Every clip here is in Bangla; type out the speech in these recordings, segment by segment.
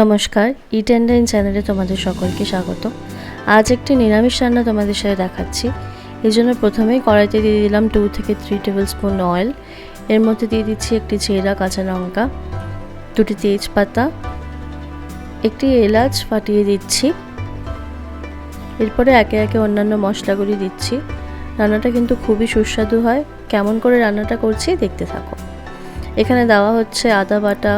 নমস্কার ইট অ্যান্ড ডাইন চ্যানেলে তোমাদের সকলকে স্বাগত। আজ একটি নিরামিষ রান্না তোমাদের সাথে দেখাচ্ছি। এই জন্য প্রথমেই কড়াইতে দিয়ে দিলাম টু থেকে থ্রি টেবিল স্পুন অয়েল এর মধ্যে দিয়ে দিচ্ছি একটি চেরা কাঁচা লঙ্কা, দুটি তেজপাতা, একটি এলাচ ফাটিয়ে দিচ্ছি। এরপরে একে একে অন্যান্য মশলাগুলি দিচ্ছি। রান্নাটা কিন্তু খুবই সুস্বাদু হয়। কেমন করে রান্নাটা করছি দেখতে থাকো। এখানে দেওয়া হচ্ছে আদা বাটা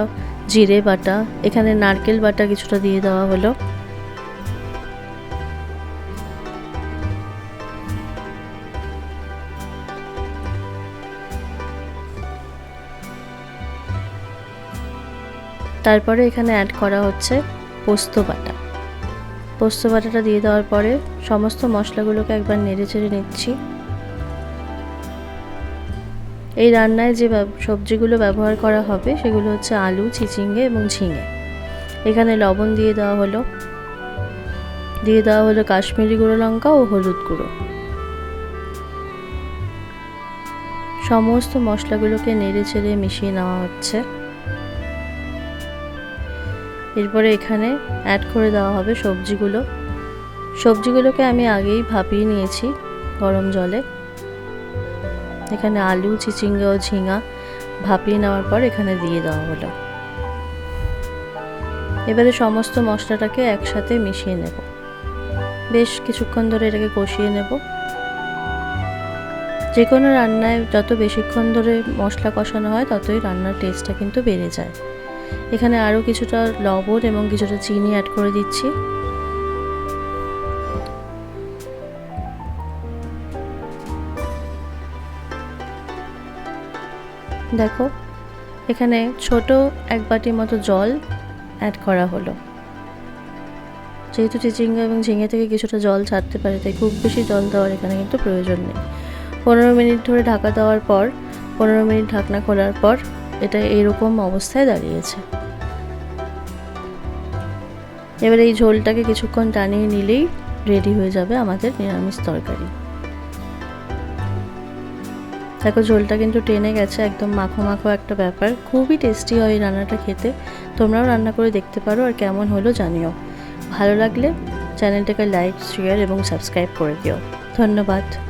জিরে বাটা, এখানে নারকেল বাটা কিছুটা দিয়ে দেওয়া হলো। তারপরে এখানে অ্যাড করা হচ্ছে পোস্ত বাটা। পোস্ত বাটাটা দিয়ে দেওয়ার পরে সমস্ত মশলাগুলোকে একবার নেড়ে চেড়ে নিচ্ছি। এই রান্নায় যে সবজিগুলো ব্যবহার করা হবে সেগুলো হচ্ছে আলু, চিচিঙ্গে এবং ঝিঙে। এখানে লবণ দিয়ে দেওয়া হলো। দিয়ে দেওয়া হলো কাশ্মীরি গুঁড়ো লঙ্কা ও হলুদ গুঁড়ো। সমস্ত মশলাগুলোকে নেড়ে চেড়ে মিশিয়ে নেওয়া হচ্ছে। এরপরে এখানে অ্যাড করে দেওয়া হবে সবজিগুলো। সবজিগুলোকে আমি আগেই ভাপিয়ে নিয়েছি গরম জলে। এখানে আলু, চিচিঙ্গা ও ঝিঙা ভাপিয়ে নেওয়ার পর এখানে দিয়ে দেওয়া হলো। এবারে সমস্ত মশলাটাকে একসাথে মিশিয়ে নেব। বেশ কিছুক্ষণ ধরে এটাকে কষিয়ে নেব। যে কোনো রান্নায় যত বেশিক্ষণ ধরে মশলা কষানো হয়, ততই রান্নার টেস্টটা কিন্তু বেড়ে যায়। এখানে আরও কিছুটা লবণ এবং কিছুটা চিনি অ্যাড করে দিচ্ছি। দেখো, এখানে ছোট এক বাটির মতো জল অ্যাড করা হলো। যেহেতু চিচিঙ্গা এবং ঝিঙে থেকে কিছুটা জল ছাড়তে পারে, তাই খুব বেশি জল দেওয়ার এখানে কিন্তু প্রয়োজন নেই। পনেরো মিনিট ধরে ঢাকা দেওয়ার পর, পনেরো মিনিট ঢাকনা খোলার পর এটা এরকম অবস্থায় দাঁড়িয়েছে। এবার এই ঝোলটাকে কিছুক্ষণ টানিয়ে নিলেই রেডি হয়ে যাবে আমাদের নিরামিষ তরকারি। দেখো, ঝোলটা কিন্তু টেনে গেছে, একদম মাখো মাখো একটা ব্যাপার। খুবই টেস্টি হয় এই রান্নাটা খেতে। তোমরাও রান্না করে দেখতে পারো আর কেমন হলো জানিও। ভালো লাগলে চ্যানেলটাকে লাইক শেয়ার এবং সাবস্ক্রাইব করে দিও। ধন্যবাদ।